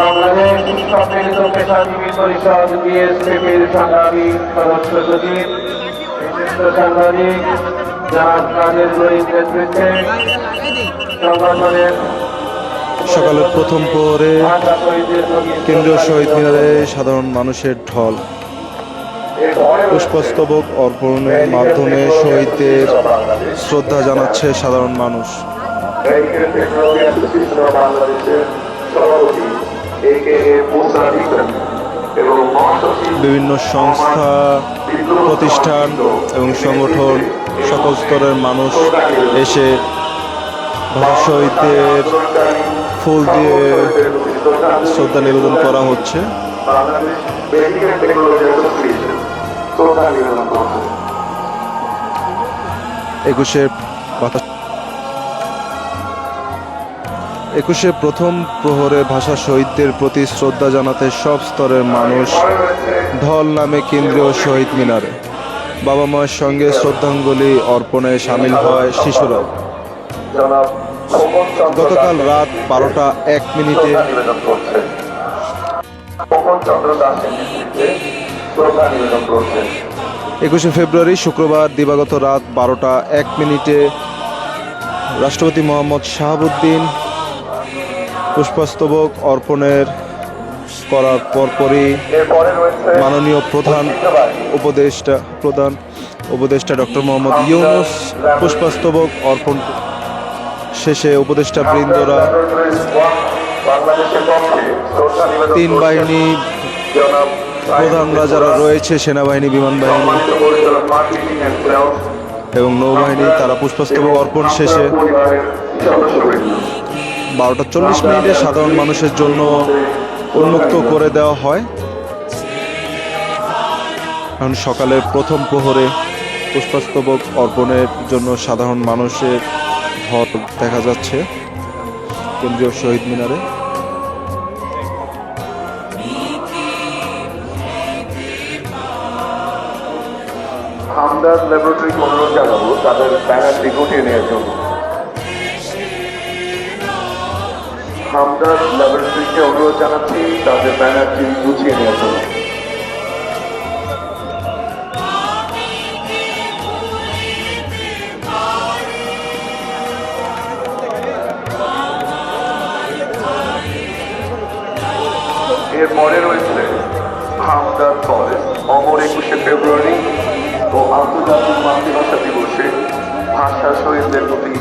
বাংলাদেশ সম্মিলিত পেশাজীবী পরিষদ বিএসপিপির সংগ্রামী সদস্য সচিব বিশিষ্ট সাংবাদিক জনাব কাদের গরিব নেতৃত্বে সংগঠনের সকালের প্রথম পরে কেন্দ্রীয় শহীদ মিনারে সাধারণ মানুষের ঢল পুষ্পস্তবক অর্পণের মাধ্যমে শহীদদের শ্রদ্ধা জানাচ্ছে সাধারণ মানুষ। বিভিন্ন সংস্থা প্রতিষ্ঠান এবং সংগঠন সকল স্তরের মানুষ এসে ভাষা শহীদদের ফুল দিয়ে শ্রদ্ধা নিবেদন করা হচ্ছে। একুশে একুশে প্রথম প্রহরে ভাষা শহীদদের প্রতি শ্রদ্ধা জানাতে সব স্তরের মানুষ ঢল নামে কেন্দ্রীয় শহীদ মিনারে। বাবা মায়ের সঙ্গে শ্রদ্ধাঞ্জলি অর্পণে সামিল হয় শিশুরাও গতকাল রাত বারোটা এক মিনিটে একুশে ফেব্রুয়ারি শুক্রবার দিবাগত রাত বারোটা এক মিনিটে রাষ্ট্রপতি মোহাম্মদ শাহাবুদ্দিন পুষ্পস্তবক অর্পণের করার পরপরই মাননীয় প্রধান উপদেষ্টা প্রধান উপদেষ্টা ডক্টর মোহাম্মদ ইউনুস পুষ্পস্তবক অর্পণ শেষে উপদেষ্টা বৃন্দরা তিন বাহিনী প্রধানরা যারা রয়েছে সেনাবাহিনী বিমান বাহিনী। এবং নৌবাহিনী তারা পুষ্পস্তবক অর্পণ শেষে বারোটা চল্লিশ মিনিটে সাধারণ মানুষের জন্য উন্মুক্ত করে দেওয়া হয়। কারণ সকালের প্রথম প্রহরে পুষ্পস্তবক অর্পণের জন্য সাধারণ মানুষের ঢল দেখা যাচ্ছে কেন্দ্রীয় শহীদ মিনারে। হামদার ল্যাবরেটরিকে অনুরোধ জানাব তাদের ব্যানারটি গুটিয়ে নেওয়ার জন্য হামদার ল্যাবরেটরিকে অনুরোধ জানাচ্ছি তাদের ব্যানারটি গুছিয়ে নেওয়ার এরপরে রয়েছে হামদার কলেজ, অমর একুশে ফেব্রুয়ারি ও আন্তর্জাতিক মাতৃভাষা দিবসে ভাষা শহীদদের প্রতি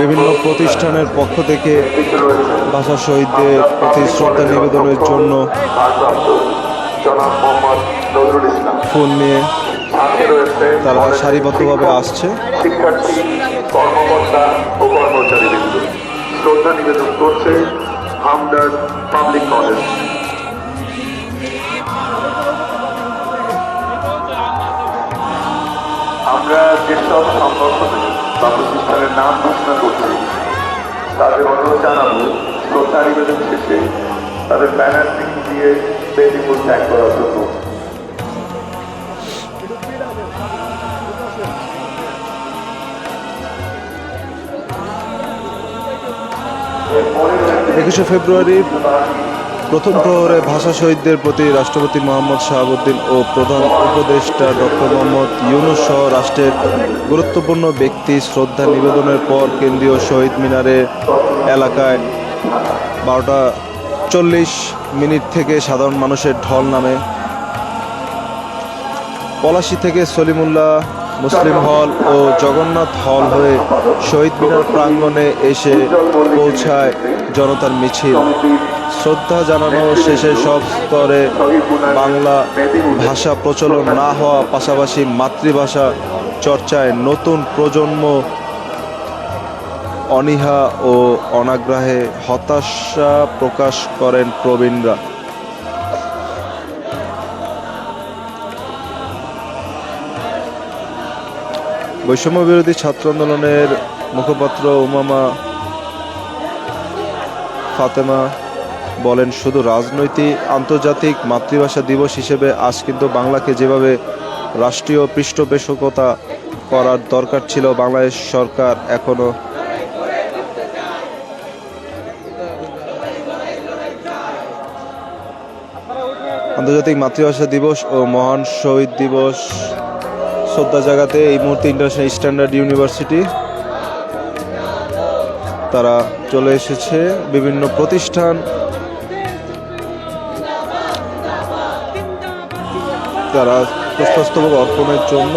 বিভিন্ন প্রতিষ্ঠানের পক্ষ থেকে ভাষা শহীদদের প্রতি শ্রদ্ধা নিবেদনের জন্য ফোন নিয়ে তারা সারিবদ্ধভাবে আসছে। শিক্ষার্থী, কর্মকর্তা ও শ্রদ্ধা নিবেদন করছে পাবলিক কলেজ। আমরা যেসব সংগঠনে বা প্রতিষ্ঠানের নাম ঘোষণা করছি তাদের অনুরোধ জানাব শ্রদ্ধা নিবেদন শেষে তাদের ব্যানার দিয়ে বেদিপুর ত্যাগ করার জন্য। একুশে ফেব্রুয়ারি প্রথম প্রহরে ভাষা শহীদদের প্রতি রাষ্ট্রপতি মোহাম্মদ শাহাবুদ্দিন ও প্রধান উপদেষ্টা ডক্টর মোহাম্মদ ইউনুস সহ রাষ্ট্রের গুরুত্বপূর্ণ ব্যক্তি শ্রদ্ধা নিবেদনের পর কেন্দ্রীয় শহীদ মিনারে এলাকায় বারোটা চল্লিশ মিনিট থেকে সাধারণ মানুষের ঢল নামে। পলাশী থেকে সলিমুল্লাহ মুসলিম হল ও জগন্নাথ হল হয়ে শহীদ মিনার প্রাঙ্গণে এসে পৌঁছায় জনতার মিছিল। শ্রদ্ধা জানানো শেষে সব স্তরে বাংলা ভাষা প্রচলন না হওয়া পাশাপাশি মাতৃভাষা চর্চায় নতুন প্রজন্ম অনীহা ও অনাগ্রহে হতাশা প্রকাশ করেন প্রবীণরা। বৈষম্য বিরোধী ছাত্র আন্দোলনের মুখপাত্র উমামা ফাতেমা বলেন, শুধু রাজনৈতিক, আন্তর্জাতিক মাতৃভাষা দিবস হিসেবে আজ কিন্তু বাংলাকে যেভাবে রাষ্ট্রীয় পৃষ্ঠপোষকতা করার দরকার ছিল বাংলাদেশ সরকার এখনও আন্তর্জাতিক মাতৃভাষা দিবস ও মহান শহীদ দিবস শ্রদ্ধা জায়গাতে এই মুহূর্তে ইন্টারন্যাশনাল স্ট্যান্ডার্ড ইউনিভার্সিটি তারা চলে এসেছে বিভিন্ন প্রতিষ্ঠান। তারা পুষ্পস্তবক অর্পণের জন্য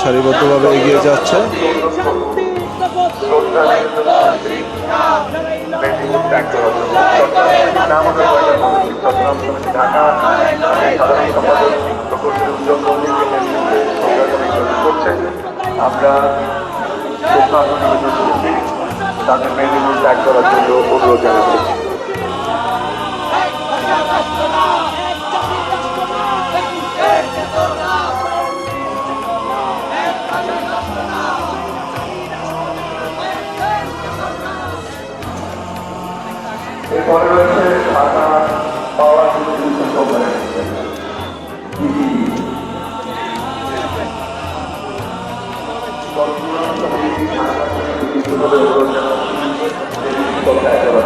সারিবদ্ধভাবে এগিয়ে যাচ্ছে। শ্রদ্ধা আমরা তাদের মেদিনীপুর ত্যাগ করার জন্য অনুরোধ জানাচ্ছি। এরপরে রয়েছে পাওয়ার ডিস্ট্রিবিউশন কোম্পানি সরকারি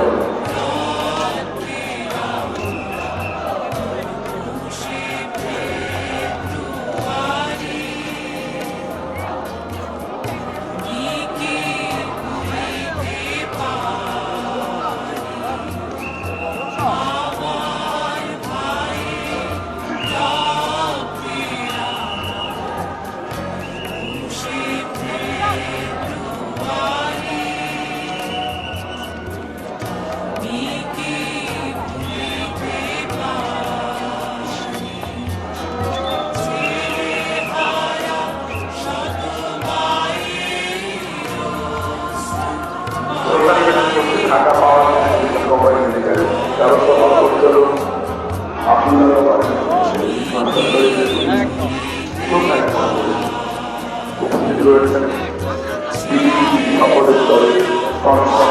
শ্রদ্ধা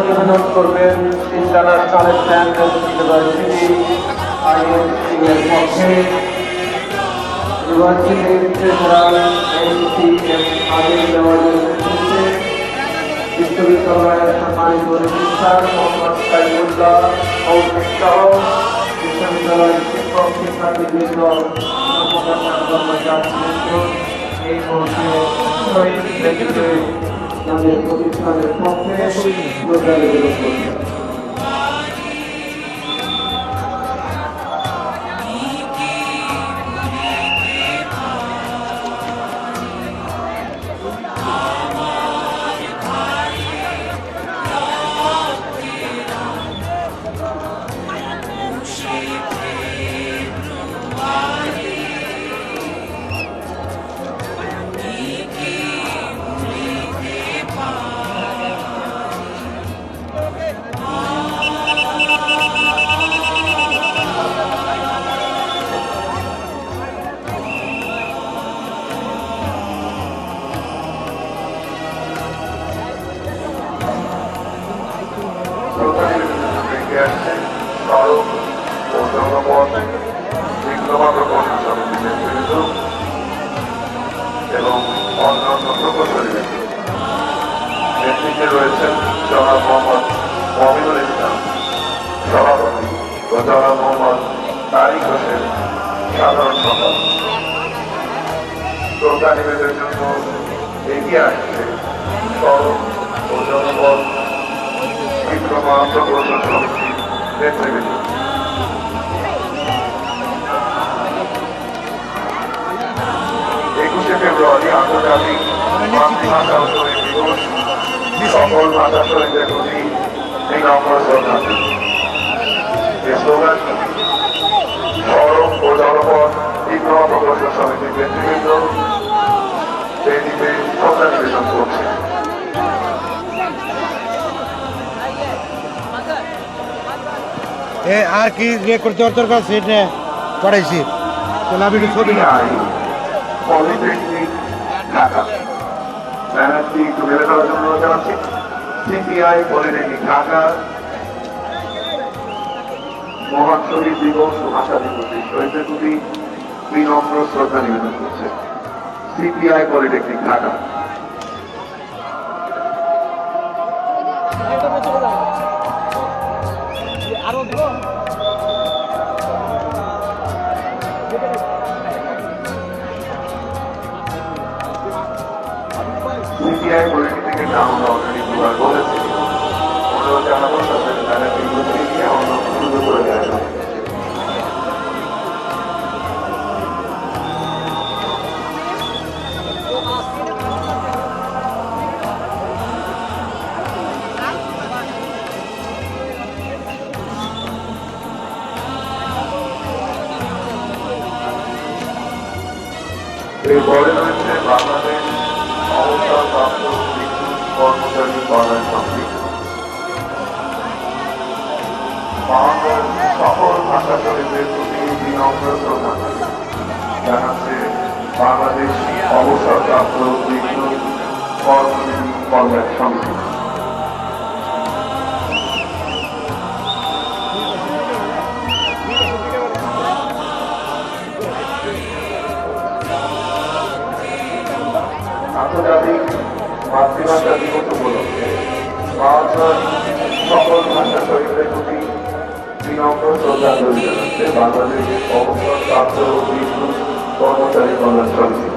নিবেদন করবেন ইন্টারন্যাশনাল স্ট্যান্ডার্ড ইউনিভার্সিটি আইএসসি এর পক্ষে ইউনিভার্সিটির ট্রেজারার দেওয়ালের নেতৃত্বে বিশ্ববিদ্যালয়ের সম্মানিত রেজিস্ট্রার মোহাম্মদ সাইফুল্লাহ কৌশিক সহ বিশ্ববিদ্যালয়ের শিক্ষক শিক্ষার্থীবৃন্দ এই মুহূর্তে শহীদ ব্যক্তিকে তাদের প্রতিষ্ঠানের পক্ষে করছে রয়েছেন জনাব মোহাম্মদ মমিনুল ইসলাম। সভাপতি ও জনাব মোহাম্মদ তারিক হোসেন, সাধারণ সম্পাদক। শ্রদ্ধা নিবেদনের জন্য এগিয়ে আসছে সড়ক ও জনপথ বিক্রমা প্রকৌশল সমিতি নেতৃবৃন্দ। একুশে ফেব্রুয়ারি আন্তর্জাতিক মাতৃভাষা দিবস। সকল ভাষা শহীদদের প্রতি এই নম্র শ্রদ্ধাঞ্জলি এই স্লোগানটি সড়ক ও জনপথ বিক্রমা প্রকৌশল সমিতির নেতৃবৃন্দ সেই দিকে শ্রদ্ধা নিবেদন করছে। এ আর কি রেকর্ড দেওয়ার দরকার পড়াইছি। তাহলে আমি একটু ছবি না পলিটেকনিক ঢাকা। ভেবে করার জন্য জানাচ্ছি সিপিআই পলিটেকনিক ঢাকা মহান শহীদ দিবস ও ভাষা দিবস শহীদের প্রতি বিনম্র শ্রদ্ধা নিবেদন করছে সিপিআই পলিটেকনিক ঢাকা জানাচ্ছে বাংলাদেশ অবসরপ্রাপ্ত কর্মচারী কল্যাণ সমিতি। আন্তর্জাতিক মাতৃভাষা দিবস উপলক্ষে সকল ভাষা শহীদদের প্রতি বিনম্র শ্রদ্ধাঞ্জলি জানাচ্ছে বাংলাদেশ অবসর প্রাপ্ত বিদ্যুৎ কর্মচারী কল্যাণ সমিতি।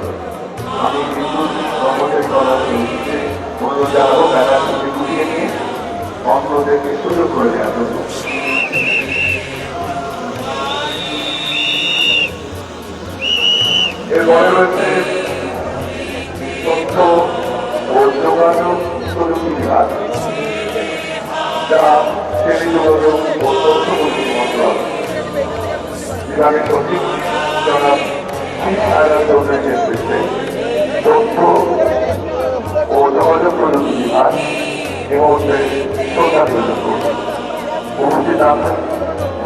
নিবেদন করছে উপস্থিত আছেন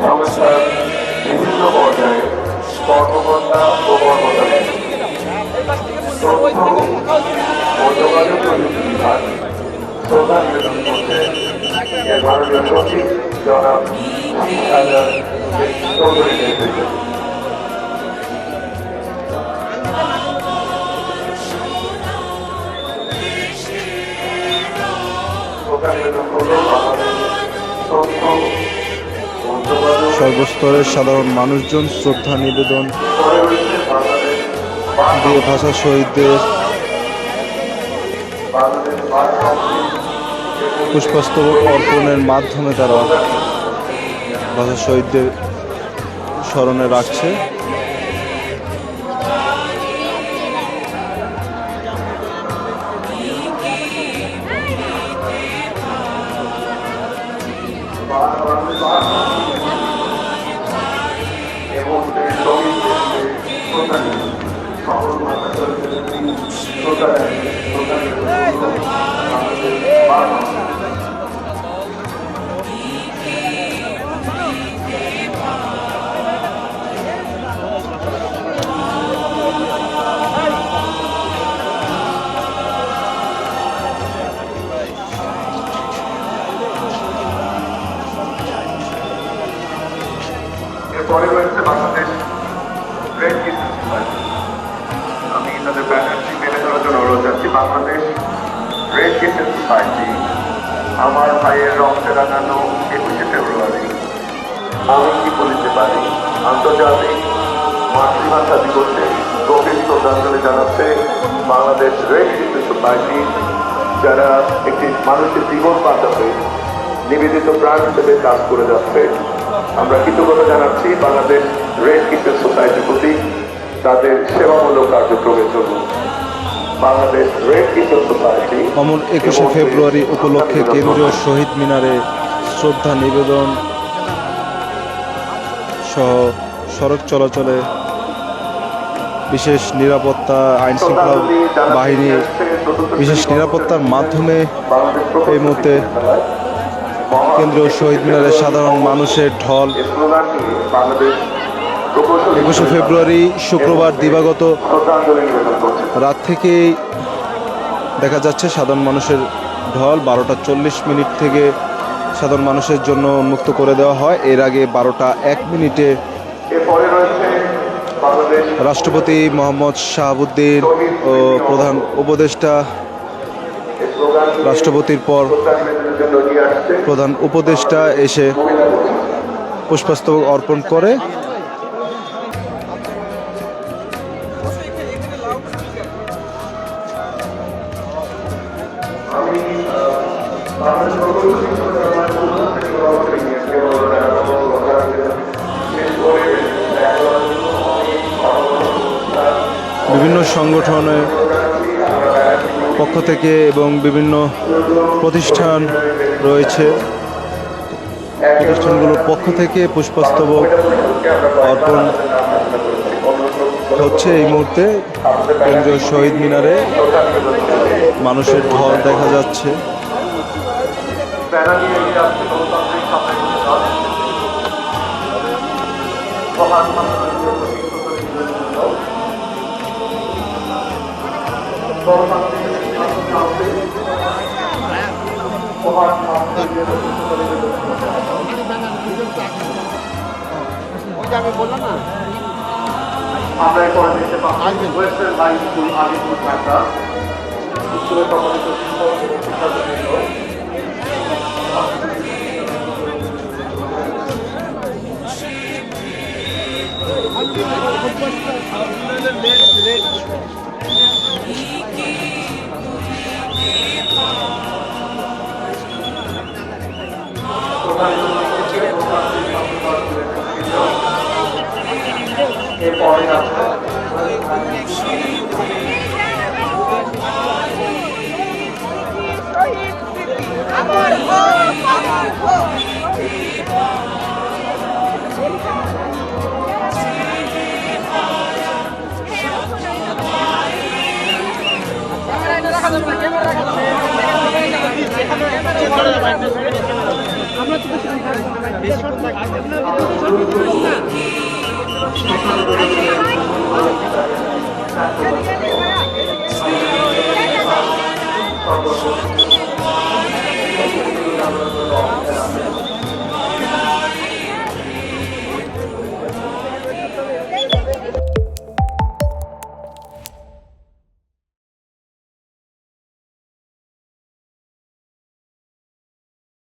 সংস্থার বিভিন্ন পর্যায়ে কর্মকর্তা ও কর্মচারী তথ্য ও যোগাযোগ প্রযুক্তি বিভাগ শ্রদ্ধা নিবেদন করছে এর ভারতীয় সচিব জনাব চৌধুরী নেতৃত্বে সর্বস্তরের সাধারণ মানুষজন, শ্রদ্ধা নিবেদন দিয়ে ভাষা শহীদদের পুষ্পস্তবক অর্পণের মাধ্যমে তারা ভাষা শহীদদের স্মরণে রাখছে। বাংলাদেশ রেড ক্রিসেন্ট সোসাইটি আমার ভাইয়ের রক্তে রাঙানো একুশে ফেব্রুয়ারি। আমি কি বলিতে পারি? আন্তর্জাতিক মাতৃভাষা দিবসে গভীর শ্রদ্ধাঞ্জলি জানাচ্ছে বাংলাদেশ রেড ক্রিসেন্ট সোসাইটি যারা একটি মানুষের জীবন বাঁচাতে নিবেদিত প্রাণ হিসেবে কাজ করে যাচ্ছে। আমরা কৃতজ্ঞতা জানাচ্ছি বাংলাদেশ রেড ক্রিসেন্ট সোসাইটির প্রতি তাদের সেবামূলক কার্যক্রমের জন্য। অমর একুশে ফেব্রুয়ারি উপলক্ষে কেন্দ্রীয় শহীদ মিনারে শ্রদ্ধা নিবেদন সহ সড়ক চলাচলে বিশেষ নিরাপত্তা আইন শৃঙ্খলা বাহিনীর বিশেষ নিরাপত্তার মাধ্যমে এই মুহূর্তে কেন্দ্রীয় শহীদ মিনারে সাধারণ মানুষের ঢল একুশে ফেব্রুয়ারি শুক্রবার দিবাগত রাত থেকেই দেখা যাচ্ছে সাধারণ মানুষের ঢল বারোটা চল্লিশ মিনিট থেকে সাধারণ মানুষের জন্য উন্মুক্ত করে দেওয়া হয়। এর আগে বারোটা এক মিনিটে রাষ্ট্রপতি মোহাম্মদ শাহাবুদ্দিন ও প্রধান উপদেষ্টা রাষ্ট্রপতির পর প্রধান উপদেষ্টা এসে পুষ্পাস্তবক অর্পণ করে বিভিন্ন সংগঠনের পক্ষ থেকে এবং বিভিন্ন প্রতিষ্ঠান রয়েছে। প্রতিষ্ঠানগুলোর পক্ষ থেকে পুষ্পাস্তবক অর্পণ হচ্ছে এই মুহূর্তে। কেন্দ্রীয় শহীদ মিনারে মানুষের ঢল দেখা যাচ্ছে। আমি বললাম না আমরা এরপরে দেখতে পাচ্ছি western high school Alipur Dhaka স্কুলের সম্মানিত শিক্ষক এবং শিক্ষার্থীবৃন্দ এরপরে আছে আমার হোক আমার আমরা